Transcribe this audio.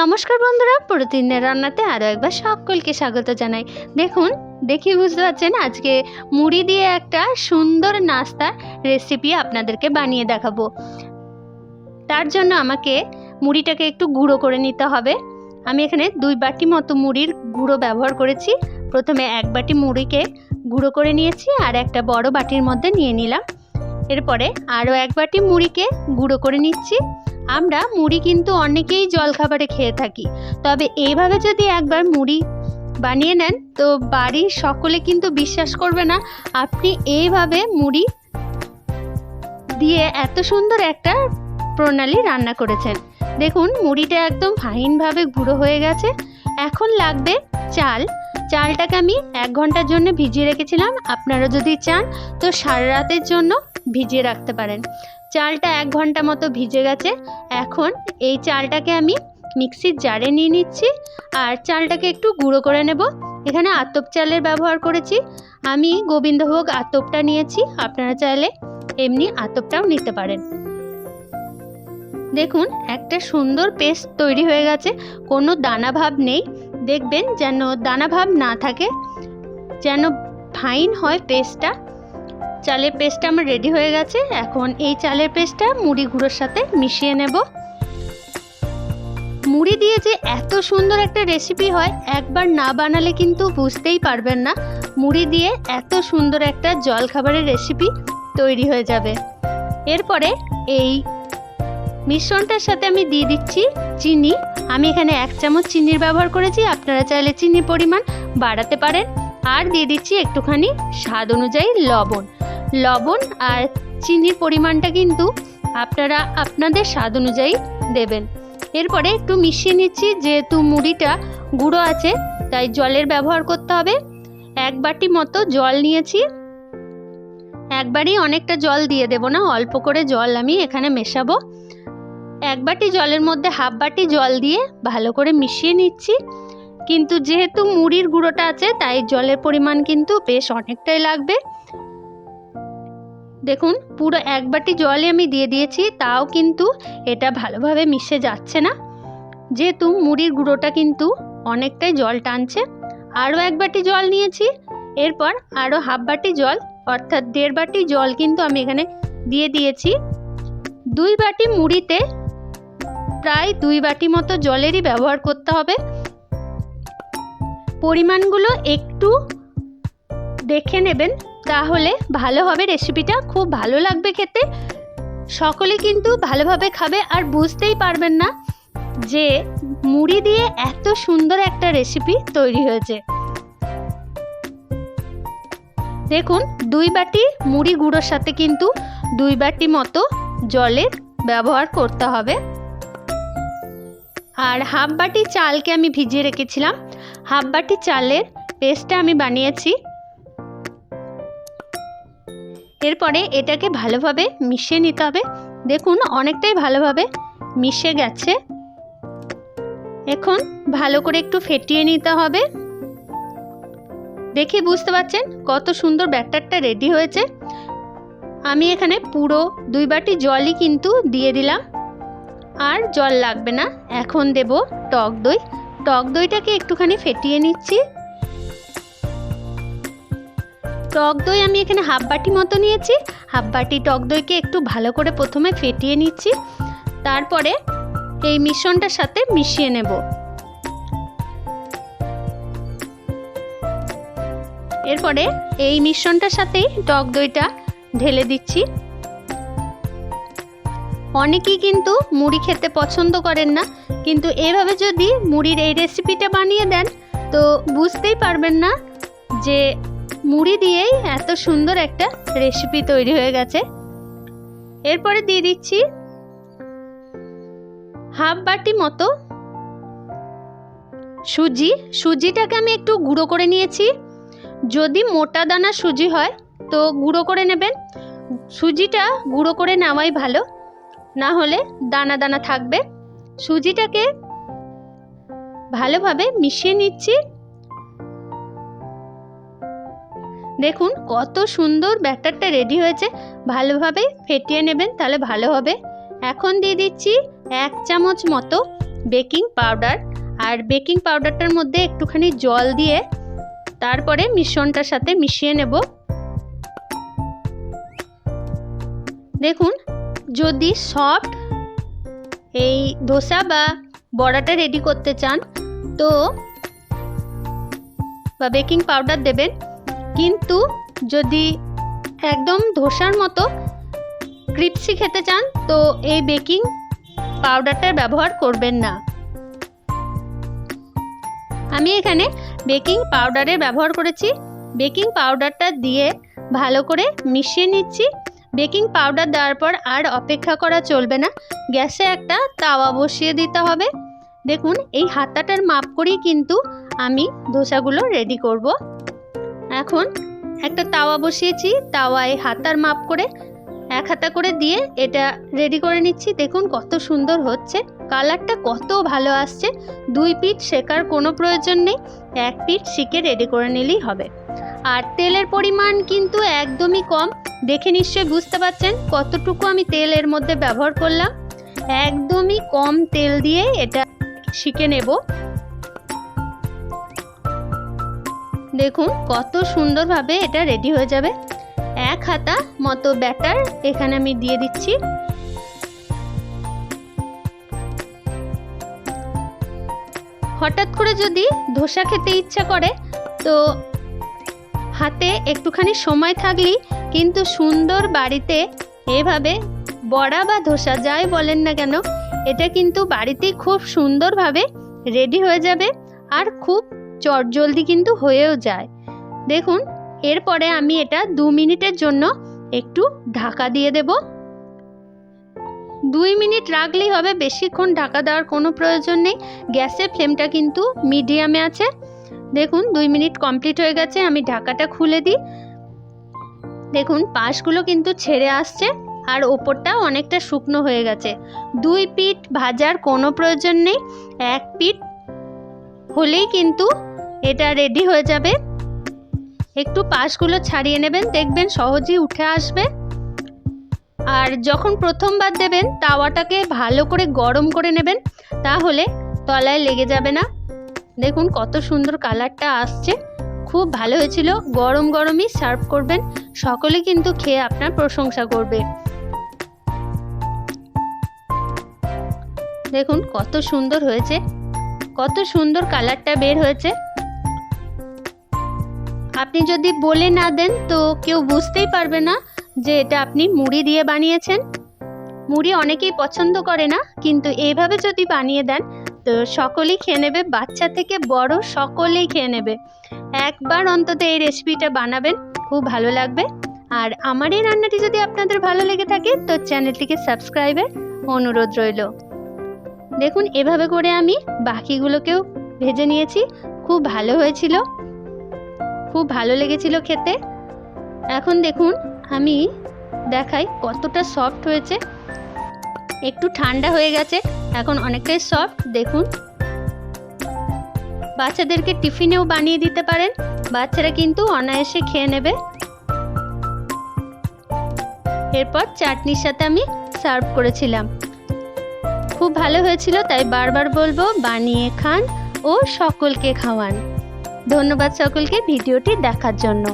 নমস্কার বন্ধুরা, প্রতিদিনের রান্নাতে আরও একবার সকলকে স্বাগত জানাই। দেখুন, দেখি বুঝতে পারছেন আজকে মুড়ি দিয়ে একটা সুন্দর নাস্তার রেসিপি আপনাদেরকে বানিয়ে দেখাবো। তার জন্য আমাকে মুড়িটাকে একটু গুঁড়ো করে নিতে হবে। আমি এখানে দুই বাটি মতো মুড়ির গুঁড়ো ব্যবহার করেছি। প্রথমে এক বাটি মুড়িকে গুঁড়ো করে নিয়েছি আর একটা বড় বাটির মধ্যে নিয়ে নিলাম। এরপরে আরও এক বাটি মুড়িকে গুঁড়ো করে নিচ্ছি। আমরা মুড়ি কিন্তু অনেকেই জলখাবারে খেয়ে থাকি। তবে এইভাবে যদি একবার মুড়ি বানিয়ে নেন, তো বাড়ির সকলে কিন্তু বিশ্বাস করবে না আপনি এইভাবে মুড়ি দিয়ে এত সুন্দর একটা প্রণালী রান্না করেছেন। দেখুন, মুড়িটা একদম ফাইনভাবে গুঁড়ো হয়ে গেছে। এখন লাগবে চাল। চালটাকে আমি এক ঘণ্টার জন্য ভিজিয়ে রেখেছিলাম। আপনারা যদি চান, তো সারা রাতের জন্য ভিজিয়ে রাখতে পারেন। চালটা এক ঘণ্টা মতো ভিজে গেছে। এখন এই চালটাকে আমি মিক্সির জারে নিয়ে নিচ্ছি। আর চালটাকে একটু গুঁড়ো করে নেব। এখানে আতপ চালের ব্যবহার করেছি। আমি গোবিন্দভোগ আতপটা নিয়েছি। আপনারা চাইলে এমনি আতপটাও নিতে পারেন। দেখুন, একটা সুন্দর পেস্ট তৈরি হয়ে গেছে। কোনো দানা ভাব নেই। দেখবেন যেন দানা ভাব না থাকে। যেন ফাইন হয় পেস্টটা। চালের পেস্টটা আমার রেডি হয়ে গেছে। এখন এই চালের পেস্টটা মুড়ি গুঁড়োর সাথে মিশিয়ে নেব। মুড়ি দিয়ে যে এত সুন্দর একটা রেসিপি হয়, একবার না বানালে কিন্তু বুঝতেই পারবেন না। মুড়ি দিয়ে এত সুন্দর একটা জল খাবারের রেসিপি তৈরি হয়ে যাবে। এরপরে এই মিশ্রণটার সাথে আমি দিয়ে দিচ্ছি চিনি। আমি এখানে এক চামচ চিনির ব্যবহার করেছি, আপনারা চাইলে চিনির পরিমাণ বাড়াতে পারেন। আর দিয়ে দিচ্ছি একটুখানি স্বাদ অনুযায়ী লবণ। লবণ আর চিনির পরিমাণটা কিন্তু আপনারা আপনাদের স্বাদ অনুযায়ী দেবেন। এরপরে একটু মিশিয়ে নিচ্ছি, যেহেতু মুড়িটা গুঁড়ো আছে, তাই জলের ব্যবহার করতে হবে। এক বাটি মতো জল নিয়েছি। একবারই অনেকটা জল দিয়ে দেব না, অল্প করে জল আমি এখানে মেশাবো। এক বাটি জলের মধ্যে হাফ বাটি জল দিয়ে ভালো করে মিশিয়ে নিচ্ছি। কিন্তু যেহেতু মুড়ির গুঁড়োটা আছে, তাই জলের পরিমাণ কিন্তু বেশ অনেকটাই লাগবে। দেখুন, পুরো এক বাটি জলই আমি দিয়ে দিয়েছি, তাও কিন্তু এটা ভালোভাবে মিশে যাচ্ছে না। যেহেতু মুড়ির গুঁড়োটা কিন্তু অনেকটাই জল টানছে, আরও এক বাটি জল নিয়েছি, এরপর আরও হাফ বাটি জল, অর্থাৎ দেড় বাটি জল কিন্তু আমি এখানে দিয়ে দিয়েছি। দুই বাটি মুড়িতে প্রায় দুই বাটি মতো জলেরই ব্যবহার করতে হবে। পরিমাণগুলো একটু দেখে নেবেন। তাহলে ভালো হবে রেসিপিটা খুব ভালো লাগবে খেতে। সকলে কিন্তু ভালোভাবে খাবে আর বুঝতেই পারবেন না যে মুড়ি দিয়ে এত সুন্দর একটা রেসিপি তৈরি হয়েছে। দেখুন, দুই বাটি মুড়ি গুঁড়োর সাথে কিন্তু দুই বাটি মতো জলের ব্যবহার করতে হবে। আর হাফ বাটি চালকে আমি ভিজিয়ে রেখেছিলাম। হাফ বাটি চালের পেস্টটা আমি বানিয়েছি। এরপরে এটাকে ভালোভাবে মিশিয়ে নিতে হবে। দেখুন, অনেকটাই ভালোভাবে মিশে গেছে। এখন ভালো করে একটু ফেটিয়ে নিতে হবে। দেখে বুঝতে পারছেন কত সুন্দর ব্যাটারটা রেডি হয়েছে। আমি এখানে পুরো দুই বাটি জলই কিন্তু দিয়ে দিলাম। আর জল লাগবে না। এখন দেব টক দই। টক দইটাকে একটুখানি ফেটিয়ে নিচ্ছি। টক দই আমি এখানে হাফ বাটি মতো নিয়েছি। হাফ বাটি টক দইকে একটু ভালো করে প্রথমে ফেটিয়ে নিচ্ছি। তারপরে এই মিশ্রণটার সাথে মিশিয়ে নেব। এরপরে এই মিশ্রণটার সাথেই টক দইটা ঢেলে দিচ্ছি। অনেকেই কিন্তু মুড়ি খেতে পছন্দ করেন না, কিন্তু এভাবে যদি মুড়ির এই রেসিপিটা বানিয়ে দেন, তো বুঝতেই পারবেন না যে মুড়ি দিয়েই এত সুন্দর একটা রেসিপি তৈরি হয়ে গেছে। এরপরে দিয়ে দিচ্ছি হাফ বাটি মতো সুজি। সুজিটাকে আমি একটু গুঁড়ো করে নিয়েছি। যদি মোটা দানা সুজি হয় তো গুঁড়ো করে নেবেন। সুজিটা গুঁড়ো করে নেওয়াই ভালো, না হলে দানা দানা থাকবে। সুজিটাকে ভালোভাবে মিশিয়ে নিচ্ছি। দেখুন, কত সুন্দর ব্যাটারটা রেডি হয়েছে। ভালোভাবে ফেটিয়ে নেবেন, তাহলে ভালো হবে। এখন দিয়ে দিচ্ছি এক চামচ মতো বেকিং পাউডার। আর বেকিং পাউডারটার মধ্যে একটুখানি জল দিয়ে তারপরে মিশ্রণটার সাথে মিশিয়ে নেব। দেখুন, যদি সফট এই ধোসা বা বড়াটা রেডি করতে চান, তো বা বেকিং পাউডার দেবেন। কিন্তু যদি একদম ধোসার মতো ক্রিপসি খেতে চান, তো এই বেকিং পাউডারটার ব্যবহার করবেন না। আমি এখানে বেকিং পাউডারের ব্যবহার করেছি। বেকিং পাউডারটা দিয়ে ভালো করে মিশিয়ে নিচ্ছি। বেকিং পাউডার দেওয়ার পর আর অপেক্ষা করা চলবে না। গ্যাসে একটা তাওয়া বসিয়ে দিতে হবে। দেখুন, এই হাতাটার মাপ করেই কিন্তু আমি ধোসাগুলো রেডি করব। এখন একটা তাওয়া বসিয়েছি, তাওয়ায় হাতার মাপ করে এক হাতা করে দিয়ে এটা রেডি করে নিচ্ছি। দেখুন কত সুন্দর হচ্ছে। কালারটা কত ভালো আসছে। দুই পিঠ শেকার কোনো প্রয়োজন নেই। এক পিঠ শিখে রেডি করে নিলেই হবে। আর তেলের পরিমাণ কিন্তু একদমই কম। দেখে নিশ্চয়ই বুঝতে পারছেন কতটুকু আমি তেল এর মধ্যে ব্যবহার করলাম। একদমই কম তেল দিয়ে এটা শিখে নেব। দেখুন, কত সুন্দরভাবে এটা রেডি হয়ে যাবে। এক হাতা মতো ব্যাটার এখানে আমি দিয়ে দিচ্ছি। হঠাৎ করে যদি ধোসা খেতে ইচ্ছা করে, তো হাতে একটুখানি সময় থাকলেই কিন্তু সুন্দর বাড়িতে এভাবে বড়া বা ধোসা যাই বলেন না কেন, এটা কিন্তু বাড়িতেই খুব সুন্দরভাবে রেডি হয়ে যাবে। আর খুব চটজলদি কিন্তু হয়েও যায়। দেখুন, এরপরে আমি এটা দু মিনিটের জন্য একটু ঢাকা দিয়ে দেব। দুই মিনিট রাখলেই হবে, বেশিক্ষণ ঢাকা দেওয়ার কোনো প্রয়োজন নেই। গ্যাসের ফ্লেমটা কিন্তু মিডিয়ামে আছে। দেখুন, দুই মিনিট কমপ্লিট হয়ে গেছে, আমি ঢাকাটা খুলে দিই। দেখুন, পাশগুলো কিন্তু ছেড়ে আসছে আর ওপরটা অনেকটা শুকনো হয়ে গেছে। দুই পিঠ ভাজার কোনো প্রয়োজন নেই, এক পিঠ হলেই কিন্তু এটা রেডি হয়ে যাবে। একটু পাশগুলো ছাড়িয়ে নেবেন, দেখবেন সহজেই উঠে আসবে। আর যখন প্রথমবার দেবেন, তাওয়াটাকে ভালো করে গরম করে নেবেন, তাহলে তলায় লেগে যাবে না। দেখুন কত সুন্দর কালারটা আসছে। খুব ভালো হয়েছিল, গরম গরমই সার্ভ করবেন। সকলে কিন্তু খেয়ে আপনার প্রশংসা করবে। দেখুন কত সুন্দর হয়েছে, কত সুন্দর কালারটা বের হয়েছে। আপনি যদি বলে না দেন, তো কেউ বুঝতেই পারবে না যে এটা আপনি মুড়ি দিয়ে বানিয়েছেন। মুড়ি অনেকেই পছন্দ করে না, কিন্তু এইভাবে যদি বানিয়ে দেন, তো সকলেই খেয়ে নেবে, বাচ্চা থেকে বড় সকলেই খেয়ে নেবে। একবার অন্তত এই রেসিপিটা বানাবেন, খুব ভালো লাগবে। আর আমার এই রান্নাটি যদি আপনাদের ভালো লেগে থাকে, তো চ্যানেলটিকে সাবস্ক্রাইবের অনুরোধ রইল। দেখুন, এভাবে করে আমি বাকিগুলোকেও ভেজে নিয়েছি। খুব ভালো হয়েছিল। খুব ভালো লেগেছিল খেতে। এখন দেখুন, আমি দেখাই কতটা সফট হয়েছে। একটু ঠান্ডা হয়ে গেছে, এখন অনেকটাই সফট দেখুন। বাচ্চাদেরকে টিফিনেও বানিয়ে দিতে পারেন, বাচ্চারা কিন্তু অনায়াসে খেয়ে নেবে। এরপর চাটনির সাথে আমি সার্ভ করেছিলাম। খুব ভালো হয়েছিল, তাই বারবার বলব, বানিয়ে খান ও সকলকে খাওয়ান। ধন্যবাদ সকলকে ভিডিওটি দেখার জন্য।